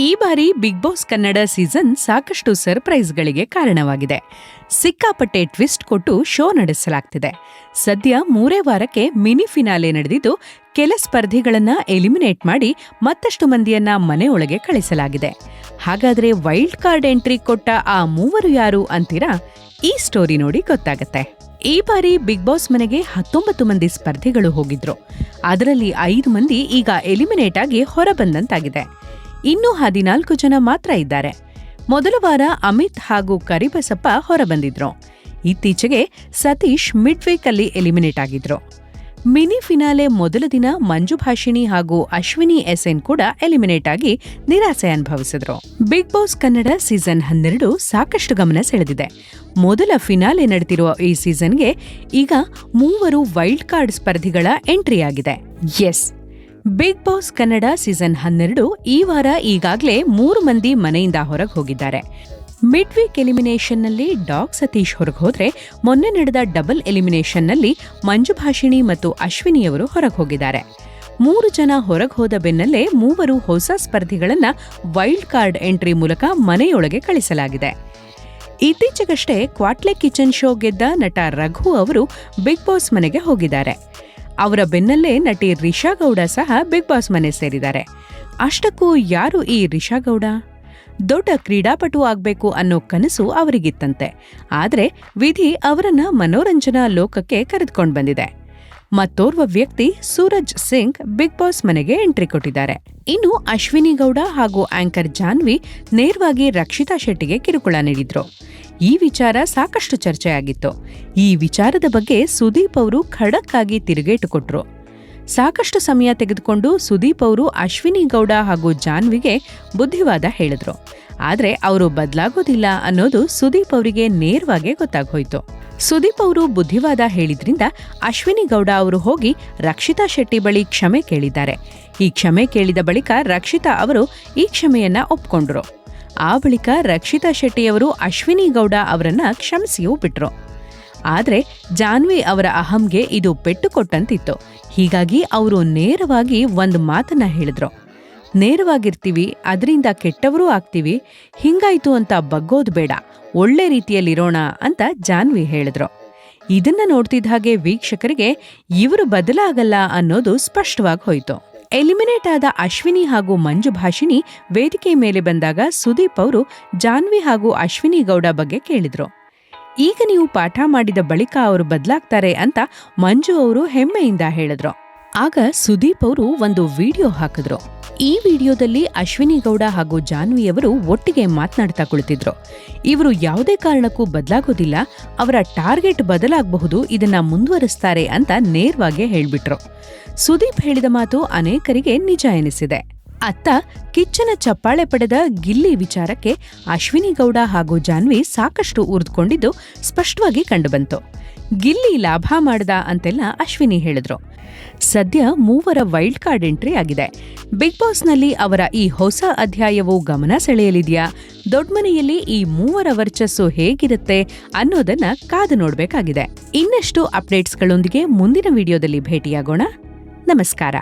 ಈ ಬಾರಿ big boss Kannada season ಸಾಕಷ್ಟು ಸರ್ಪ್ರೈಸ್ಗಳಿಗೆ ಕಾರಣವಾಗಿದೆ. ಸಿಕ್ಕಾಪಟ್ಟೆ ಟ್ವಿಸ್ಟ್ ಕೊಟ್ಟು ಶೋ ನಡೆಸಲಾಗ್ತಿದೆ. ಸದ್ಯ ಮೂರೇ ವಾರಕ್ಕೆ ಮಿನಿ ಫಿನಾಲೆ ನಡೆದಿದ್ದು, ಕೆಲ ಸ್ಪರ್ಧಿಗಳನ್ನ ಎಲಿಮಿನೇಟ್ ಮಾಡಿ ಮತ್ತಷ್ಟು ಮಂದಿಯನ್ನ ಮನೆಯೊಳಗೆ ಕಳಿಸಲಾಗಿದೆ. ಹಾಗಾದ್ರೆ ವೈಲ್ಡ್ ಕಾರ್ಡ್ ಎಂಟ್ರಿ ಕೊಟ್ಟ ಆ ಮೂವರು ಯಾರು ಅಂತೀರಾ? ಈ ಸ್ಟೋರಿ ನೋಡಿ ಗೊತ್ತಾಗತ್ತೆ. ಈ ಬಾರಿ ಬಿಗ್ ಬಾಸ್ ಮನೆಗೆ ಹತ್ತೊಂಬತ್ತು ಮಂದಿ ಸ್ಪರ್ಧಿಗಳು ಹೋಗಿದ್ರು. ಅದರಲ್ಲಿ ಐದು ಮಂದಿ ಈಗ ಎಲಿಮಿನೇಟ್ ಆಗಿ ಹೊರಬಂದಂತಾಗಿದೆ. ಇನ್ನೂ ಹದಿನಾಲ್ಕು ಜನ ಮಾತ್ರ ಇದ್ದಾರೆ. ಮೊದಲ ವಾರ ಅಮಿತ್ ಹಾಗೂ ಕರಿಬಸಪ್ಪ ಹೊರಬಂದಿದ್ರು. ಇತ್ತೀಚೆಗೆ ಸತೀಶ್ ಮಿಡ್ ವೀಕ್ ಅಲ್ಲಿ ಎಲಿಮಿನೇಟ್ ಆಗಿದ್ರು. ಮಿನಿ ಫಿನಾಲೆ ಮೊದಲ ದಿನ ಮಂಜು ಭಾಷಿಣಿ ಹಾಗೂ ಅಶ್ವಿನಿ ಎಸ್ಎನ್ ಕೂಡ ಎಲಿಮಿನೇಟ್ ಆಗಿ ನಿರಾಸೆ ಅನುಭವಿಸಿದ್ರು. ಬಿಗ್ ಬಾಸ್ ಕನ್ನಡ ಸೀಸನ್ ಹನ್ನೆರಡು ಸಾಕಷ್ಟು ಗಮನ ಸೆಳೆದಿದೆ. ಮೊದಲ ಫಿನಾಲೆ ನಡೆದಿರುವ ಈ ಸೀಸನ್ಗೆ ಈಗ ಮೂವರು ವೈಲ್ಡ್ ಕಾರ್ಡ್ ಸ್ಪರ್ಧಿಗಳ ಎಂಟ್ರಿ ಆಗಿದೆ yes Big Boss Kannada season ಹನ್ನೆರಡು ಈ ವಾರ ಈಗಾಗಲೇ ಮೂರು ಮಂದಿ ಮನೆಯಿಂದ ಹೊರಗೆ ಹೋಗಿದ್ದಾರೆ. ಮಿಡ್ ವೀಕ್ ಎಲಿಮಿನೇಷನ್ನಲ್ಲಿ ಡಾಗ್ ಸತೀಶ್ ಹೊರಗೆ ಹೋದರೆ ಮೊನ್ನೆ ನಡೆದ ಡಬಲ್ ಎಲಿಮಿನೇಷನ್ನಲ್ಲಿ ಮಂಜುಭಾಷಿಣಿ ಮತ್ತು ಅಶ್ವಿನಿಯವರು ಹೊರಗೆ ಹೋಗಿದ್ದಾರೆ. ಮೂರು ಜನ ಹೊರಗೆ ಹೋದ ಬೆನ್ನಲ್ಲೇ ಮೂವರು ಹೊಸ ಸ್ಪರ್ಧಿಗಳನ್ನು ವೈಲ್ಡ್ ಕಾರ್ಡ್ ಎಂಟ್ರಿ ಮೂಲಕ ಮನೆಯೊಳಗೆ ಕಳಿಸಲಾಗಿದೆ. ಇತ್ತೀಚೆಗಷ್ಟೇ ಕ್ವಾಟ್ಲೆ ಕಿಚನ್ ಶೋ ಗೆದ್ದ ನಟ ರಘು ಅವರು ಬಿಗ್ ಬಾಸ್ ಮನೆಗೆ ಹೋಗಿದ್ದಾರೆ. ಅವರ ಬೆನ್ನಲ್ಲೇ ನಟಿ ರಿಷಾ ಗೌಡ ಸಹ ಬಿಗ್ ಬಾಸ್ ಮನೆ ಸೇರಿದ್ದಾರೆ. ಅಷ್ಟಕ್ಕೂ ಯಾರು ಈ ರಿಷಾ ಗೌಡ? ದೊಡ್ಡ ಕ್ರೀಡಾಪಟು ಆಗಬೇಕು ಅನ್ನೋ ಕನಸು ಅವರಿಗಿತ್ತಂತೆ. ಆದರೆ ವಿಧಿ ಅವರನ್ನ ಮನೋರಂಜನಾ ಲೋಕಕ್ಕೆ ಕರೆದುಕೊಂಡು ಬಂದಿದೆ. ಮತ್ತೋರ್ವ ವ್ಯಕ್ತಿ ಸೂರಜ್ ಸಿಂಗ್ ಬಿಗ್ ಬಾಸ್ ಮನೆಗೆ ಎಂಟ್ರಿ ಕೊಟ್ಟಿದ್ದಾರೆ. ಇನ್ನು ಅಶ್ವಿನಿ ಗೌಡ ಹಾಗೂ ಆಂಕರ್ ಜಾನ್ವಿ ನೇರವಾಗಿ ರಕ್ಷಿತಾ ಶೆಟ್ಟಿಗೆ ಕಿರುಕುಳ ನೀಡಿದ್ರು. ಈ ವಿಚಾರ ಸಾಕಷ್ಟು ಚರ್ಚೆಯಾಗಿತ್ತು. ಈ ವಿಚಾರದ ಬಗ್ಗೆ ಸುದೀಪ್ ಅವರು ಖಡಕ್ ಆಗಿ ತಿರುಗೇಟು ಕೊಟ್ರು. ಸಾಕಷ್ಟು ಸಮಯ ತೆಗೆದುಕೊಂಡು ಸುದೀಪ್ ಅವರು ಅಶ್ವಿನಿ ಗೌಡ ಹಾಗೂ ಜಾನ್ವಿಗೆ ಬುದ್ಧಿವಾದ ಹೇಳಿದ್ರು. ಆದರೆ ಅವರು ಬದಲಾಗೋದಿಲ್ಲ ಅನ್ನೋದು ಸುದೀಪ್ ಅವರಿಗೆ ನೇರವಾಗಿ ಗೊತ್ತಾಗೋಯ್ತು ಸುದೀಪ್ ಅವರು ಬುದ್ಧಿವಾದ ಹೇಳಿದ್ರಿಂದ ಅಶ್ವಿನಿ ಗೌಡ ಅವರು ಹೋಗಿ ರಕ್ಷಿತಾ ಶೆಟ್ಟಿ ಬಳಿ ಕ್ಷಮೆ ಕೇಳಿದ್ದಾರೆ. ಈ ಕ್ಷಮೆ ಕೇಳಿದ ಬಳಿಕ ರಕ್ಷಿತಾ ಅವರು ಈ ಕ್ಷಮೆಯನ್ನ ಒಪ್ಕೊಂಡ್ರು. ಆ ಬಳಿಕ ರಕ್ಷಿತಾ ಶೆಟ್ಟಿಯವರು ಅಶ್ವಿನಿ ಗೌಡ ಅವರನ್ನ ಕ್ಷಮಿಸಿಯೂ ಬಿಟ್ರು. ಆದರೆ ಜಾನ್ವಿ ಅವರ ಅಹಂಗೆ ಇದು ಪೆಟ್ಟು ಕೊಟ್ಟಂತಿತ್ತು. ಹೀಗಾಗಿ ಅವರು ನೇರವಾಗಿ ಒಂದು ಮಾತನ್ನ ಹೇಳಿದ್ರು. ನೇರವಾಗಿರ್ತೀವಿ, ಅದರಿಂದ ಕೆಟ್ಟವರೂ ಆಗ್ತೀವಿ, ಹಿಂಗಾಯ್ತು ಅಂತ ಬಗ್ಗೋದು ಬೇಡ, ಒಳ್ಳೆ ರೀತಿಯಲ್ಲಿರೋಣ ಅಂತ ಜಾನ್ವಿ ಹೇಳಿದ್ರು. ಇದನ್ನ ನೋಡ್ತಿದ್ದ ಹಾಗೆ ವೀಕ್ಷಕರಿಗೆ ಇವರು ಬದಲಾಗಲ್ಲ ಅನ್ನೋದು ಸ್ಪಷ್ಟವಾಗಿ ಹೋಯ್ತು. ಎಲಿಮಿನೇಟ್ ಆದ ಅಶ್ವಿನಿ ಹಾಗೂ ಮಂಜು ಭಾಷಿಣಿ ವೇದಿಕೆ ಮೇಲೆ ಬಂದಾಗ ಸುದೀಪ್ ಅವರು ಜಾನ್ವಿ ಹಾಗೂ ಅಶ್ವಿನಿ ಗೌಡ ಬಗ್ಗೆ ಕೇಳಿದ್ರು. ಈಗ ನೀವು ಪಾಠ ಮಾಡಿದ ಬಳಿಕ ಅವರು ಬದಲಾಗ್ತಾರೆ ಅಂತ ಮಂಜು ಅವರು ಹೆಮ್ಮೆಯಿಂದ ಹೇಳಿದ್ರು. ಆಗ ಸುದೀಪ್ ಅವರು ಒಂದು ವಿಡಿಯೋ ಹಾಕಿದ್ರು. ಈ ವಿಡಿಯೋದಲ್ಲಿ ಅಶ್ವಿನಿ ಗೌಡ ಹಾಗೂ ಜಾನ್ವಿಯವರು ಒಟ್ಟಿಗೆ ಮಾತನಾಡ್ತಾ ಕುಳಿತಿದ್ರು. ಇವರು ಯಾವುದೇ ಕಾರಣಕ್ಕೂ ಬದಲಾಗೋದಿಲ್ಲ, ಅವರ ಟಾರ್ಗೆಟ್ ಬದಲಾಗಬಹುದು, ಇದನ್ನ ಮುಂದುವರಿಸ್ತಾರೆ ಅಂತ ನೇರವಾಗಿ ಹೇಳ್ಬಿಟ್ರು. ಸುದೀಪ್ ಹೇಳಿದ ಮಾತು ಅನೇಕರಿಗೆ ನಿಜ ಎನಿಸಿದೆ. ಅತ್ತ ಕಿಚ್ಚನ ಚಪ್ಪಾಳೆ ಪಡೆದ ಗಿಲ್ಲಿ ವಿಚಾರಕ್ಕೆ ಅಶ್ವಿನಿ ಗೌಡ ಹಾಗೂ ಜಾನ್ವಿ ಸಾಕಷ್ಟು ಉರಿದುಕೊಂಡಿದ್ದು ಸ್ಪಷ್ಟವಾಗಿ ಕಂಡುಬಂತು. ಗಿಲ್ಲಿ ಲಾಭ ಮಾಡ್ದ ಅಂತೆಲ್ಲ ಅಶ್ವಿನಿ ಹೇಳಿದ್ರು. ಸದ್ಯ ಮೂವರ ವೈಲ್ಡ್ ಕಾರ್ಡ್ ಎಂಟ್ರಿ ಆಗಿದೆ. ಬಿಗ್ ಬಾಸ್ನಲ್ಲಿ ಅವರ ಈ ಹೊಸ ಅಧ್ಯಾಯವು ಗಮನ ಸೆಳೆಯಲಿದೆಯಾ? ದೊಡ್ಡಮನೆಯಲ್ಲಿ ಈ ಮೂವರ ವರ್ಚಸ್ಸು ಹೇಗಿರುತ್ತೆ ಅನ್ನೋದನ್ನ ಕಾದು ನೋಡಬೇಕಾಗಿದೆ. ಇನ್ನಷ್ಟು ಅಪ್ಡೇಟ್ಸ್ಗಳೊಂದಿಗೆ ಮುಂದಿನ ವಿಡಿಯೋದಲ್ಲಿ ಭೇಟಿಯಾಗೋಣ. ನಮಸ್ಕಾರ.